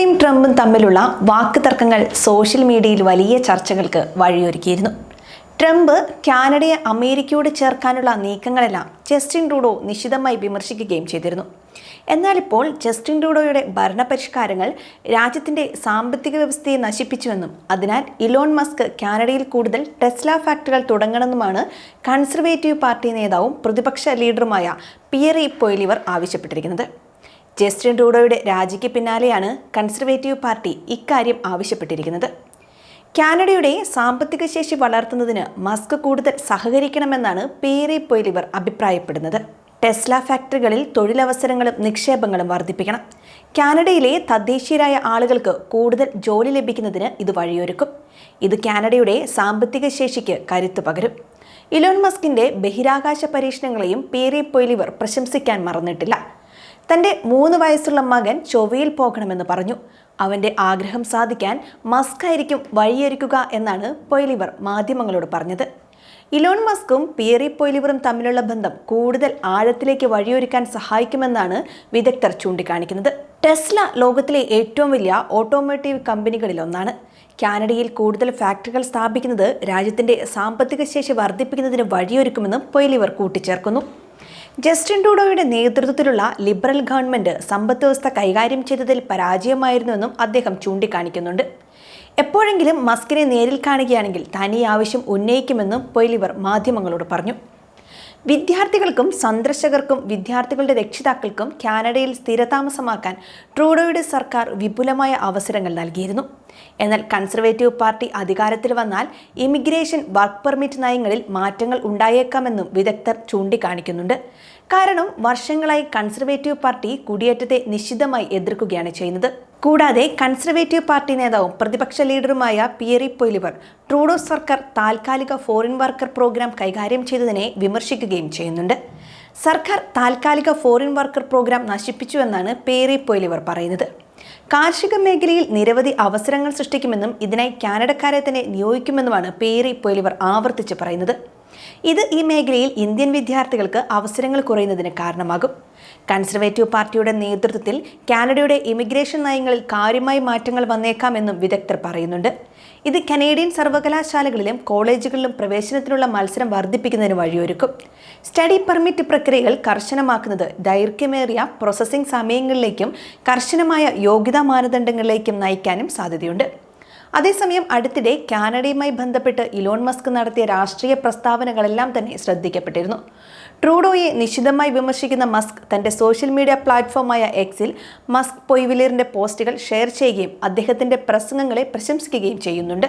കാനഡയും ട്രംപും തമ്മിലുള്ള വാക്ക് തർക്കങ്ങൾ സോഷ്യൽ മീഡിയയിൽ വലിയ ചർച്ചകൾക്ക് വഴിയൊരുക്കിയിരുന്നു. ട്രംപ് കാനഡയെ അമേരിക്കയോട് ചേർക്കാനുള്ള നീക്കങ്ങളെല്ലാം ജസ്റ്റിൻ ട്രൂഡോ നിശിതമായി വിമർശിക്കുകയും ചെയ്തിരുന്നു. എന്നാൽ ഇപ്പോൾ ജസ്റ്റിൻ ട്രൂഡോയുടെ ഭരണപരിഷ്കാരങ്ങൾ രാജ്യത്തിന്റെ സാമ്പത്തിക വ്യവസ്ഥയെ നശിപ്പിച്ചുവെന്നും അതിനാൽ ഇലോൺ മസ്ക് കാനഡയിൽ കൂടുതൽ ടെസ്ല ഫാക്ടറികൾ തുടങ്ങണമെന്നുമാണ് കൺസർവേറ്റീവ് പാർട്ടി നേതാവും പ്രതിപക്ഷ ലീഡറുമായ പിയറി പൊയ്ലിവർ ആവശ്യപ്പെട്ടിരിക്കുന്നത്. ജസ്റ്റിൻ ട്രൂഡോയുടെ രാജിക്ക് പിന്നാലെയാണ് കൺസർവേറ്റീവ് പാർട്ടി ഇക്കാര്യം ആവശ്യപ്പെട്ടിരിക്കുന്നത്. കാനഡയുടെ സാമ്പത്തിക ശേഷി വളർത്തുന്നതിന് മസ്ക് കൂടുതൽ സഹകരിക്കണമെന്നാണ് പേരെ പോയിലിവർ അഭിപ്രായപ്പെടുന്നത്. ടെസ്ല ഫാക്ടറികളിൽ തൊഴിലവസരങ്ങളും നിക്ഷേപങ്ങളും വർദ്ധിപ്പിക്കണം. കാനഡയിലെ തദ്ദേശീയരായ ആളുകൾക്ക് കൂടുതൽ ജോലി ലഭിക്കുന്നതിന് ഇത് വഴിയൊരുക്കും. ഇത് കാനഡയുടെ സാമ്പത്തിക ശേഷിക്ക് കരുത്ത് പകരും. ഇലോൺ മസ്കിന്റെ ബഹിരാകാശ പരീക്ഷണങ്ങളെയും പേരെ പൊയിലിവർ പ്രശംസിക്കാൻ മറന്നിട്ടില്ല. തന്റെ മൂന്ന് വയസ്സുള്ള മകൻ ചൊവ്വയിൽ പോകണമെന്ന് പറഞ്ഞു. അവന്റെ ആഗ്രഹം സാധിക്കാൻ മസ്ക് ആയിരിക്കും വഴിയൊരുക്കുക എന്നാണ് പൊയ്ലിവർ മാധ്യമങ്ങളോട് പറഞ്ഞത്. ഇലോൺ മസ്കും പിയറി പൊയ്ലിവറും തമ്മിലുള്ള ബന്ധം കൂടുതൽ ആഴത്തിലേക്ക് വഴിയൊരുക്കാൻ സഹായിക്കുമെന്നാണ് വിദഗ്ധർ ചൂണ്ടിക്കാണിക്കുന്നത്. ടെസ്ല ലോകത്തിലെ ഏറ്റവും വലിയ ഓട്ടോമോട്ടീവ് കമ്പനികളിലൊന്നാണ് കാനഡയിൽ കൂടുതൽ ഫാക്ടറികൾ സ്ഥാപിക്കുന്നത് രാജ്യത്തിന്റെ സാമ്പത്തിക ശേഷി വർദ്ധിപ്പിക്കുന്നതിന് വഴിയൊരുക്കുമെന്നും പൊയ്ലിവർ കൂട്ടിച്ചേർക്കുന്നു. ജസ്റ്റിൻ ട്രൂഡോയുടെ നേതൃത്വത്തിലുള്ള ലിബറൽ ഗവൺമെന്റ് സമ്പദ് വ്യവസ്ഥ കൈകാര്യം ചെയ്തതിൽ പരാജയമായിരുന്നുവെന്നും അദ്ദേഹം ചൂണ്ടിക്കാണിക്കുന്നുണ്ട്. എപ്പോഴെങ്കിലും മസ്കിനെ നേരിൽ കാണുകയാണെങ്കിൽ താൻ ഈ ആവശ്യം ഉന്നയിക്കുമെന്നും പൊയ്ലിവർ മാധ്യമങ്ങളോട് പറഞ്ഞു. വിദ്യാർത്ഥികൾക്കും സന്ദർശകർക്കും വിദ്യാർത്ഥികളുടെ രക്ഷിതാക്കൾക്കും കാനഡയിൽ സ്ഥിരതാമസമാക്കാൻ ട്രൂഡോയുടെ സർക്കാർ വിപുലമായ അവസരങ്ങൾ നൽകിയിരുന്നു. എന്നാൽ കൺസർവേറ്റീവ് പാർട്ടി അധികാരത്തിൽ വന്നാൽ ഇമിഗ്രേഷൻ വർക്ക് പെർമിറ്റ് നയങ്ങളിൽ മാറ്റങ്ങൾ ഉണ്ടായേക്കാമെന്നും വിദഗ്ധർ ചൂണ്ടിക്കാണിക്കുന്നുണ്ട്. കാരണം വർഷങ്ങളായി കൺസർവേറ്റീവ് പാർട്ടി കുടിയേറ്റത്തെ നിശ്ചിതമായി എതിർക്കുകയാണ് ചെയ്യുന്നത്. കൂടാതെ കൺസർവേറ്റീവ് പാർട്ടി നേതാവും പ്രതിപക്ഷ ലീഡറുമായ പിയറി പൊയ്ലിവർ ട്രൂഡോ സർക്കാർ താൽക്കാലിക ഫോറിൻ വർക്കർ പ്രോഗ്രാം കൈകാര്യം ചെയ്തതിനെ വിമർശിക്കുകയും ചെയ്യുന്നുണ്ട്. സർക്കാർ താൽക്കാലിക ഫോറിൻ വർക്കർ പ്രോഗ്രാം നശിപ്പിച്ചുവെന്നാണ് പേറി പൊയിലിവർ പറയുന്നത്. കാർഷിക മേഖലയിൽ നിരവധി അവസരങ്ങൾ സൃഷ്ടിക്കുമെന്നും ഇതിനായി കാനഡക്കാരെ തന്നെ നിയോഗിക്കുമെന്നുമാണ് പേരി പൊലിവർ ആവർത്തിച്ച് പറയുന്നത്. ഇത് ഈ മേഖലയിൽ ഇന്ത്യൻ വിദ്യാർത്ഥികൾക്ക് അവസരങ്ങൾ കുറയുന്നതിന് കാരണമാകും. കൺസർവേറ്റീവ് പാർട്ടിയുടെ നേതൃത്വത്തിൽ കാനഡയുടെ ഇമിഗ്രേഷൻ നയങ്ങളിൽ കാര്യമായ മാറ്റങ്ങൾ വന്നേക്കാമെന്നും വിദഗ്ധർ പറയുന്നുണ്ട്. ഇത് കനേഡിയൻ സർവകലാശാലകളിലും കോളേജുകളിലും പ്രവേശനത്തിനുള്ള മത്സരം വർദ്ധിപ്പിക്കുന്നതിന് വഴിയൊരുക്കും. സ്റ്റഡി പെർമിറ്റ് പ്രക്രിയകൾ കർശനമാക്കുന്നത് ദൈർഘ്യമേറിയ പ്രോസസ്സിംഗ് സമയങ്ങളിലേക്കും കർശനമായ യോഗ്യതാ മാനദണ്ഡങ്ങളിലേക്കും നയിക്കാനും സാധ്യതയുണ്ട്. അതേസമയം അടുത്തിടെ കാനഡയുമായി ബന്ധപ്പെട്ട് ഇലോൺ മസ്ക് നടത്തിയ രാഷ്ട്രീയ പ്രസ്താവനകളെല്ലാം തന്നെ ശ്രദ്ധിക്കപ്പെട്ടിരുന്നു. ട്രൂഡോയെ നിശിതമായി വിമർശിക്കുന്ന മസ്ക് തന്റെ സോഷ്യൽ മീഡിയ പ്ലാറ്റ്ഫോമായ എക്സിൽ മസ്ക് പൊയ്വിലിയറിന്റെ പോസ്റ്റുകൾ ഷെയർ ചെയ്യുകയും അദ്ദേഹത്തിന്റെ പ്രസംഗങ്ങളെ പ്രശംസിക്കുകയും ചെയ്യുന്നുണ്ട്.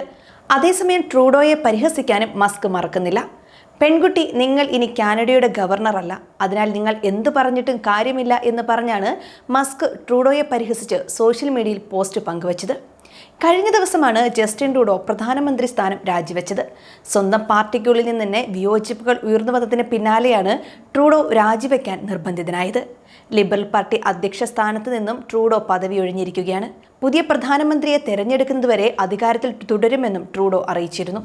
അതേസമയം ട്രൂഡോയെ പരിഹസിക്കാനും മസ്ക് മറക്കുന്നില്ല. പെൺകുട്ടി നിങ്ങൾ ഇനി കാനഡയുടെ ഗവർണറല്ല അതിനാൽ നിങ്ങൾ എന്തു പറഞ്ഞിട്ടും കാര്യമില്ല എന്ന് പറഞ്ഞാണ് മസ്ക് ട്രൂഡോയെ പരിഹസിച്ച് സോഷ്യൽ മീഡിയയിൽ പോസ്റ്റ് പങ്കുവച്ചത്. കഴിഞ്ഞ ദിവസമാണ് ജസ്റ്റിൻ ട്രൂഡോ പ്രധാനമന്ത്രി സ്ഥാനം രാജിവെച്ചത്. സ്വന്തം പാർട്ടിക്കുള്ളിൽ നിന്ന് തന്നെ വിയോജിപ്പുകൾ ഉയർന്നു വന്നതിന് പിന്നാലെയാണ് ട്രൂഡോ രാജിവെക്കാൻ നിർബന്ധിതനായത്. ലിബറൽ പാർട്ടി അധ്യക്ഷ സ്ഥാനത്ത് നിന്നും ട്രൂഡോ പദവി ഒഴിഞ്ഞിരിക്കുകയാണ്. പുതിയ പ്രധാനമന്ത്രിയെ തെരഞ്ഞെടുക്കുന്നതുവരെ അധികാരത്തിൽ തുടരുമെന്നും ട്രൂഡോ അറിയിച്ചിരുന്നു.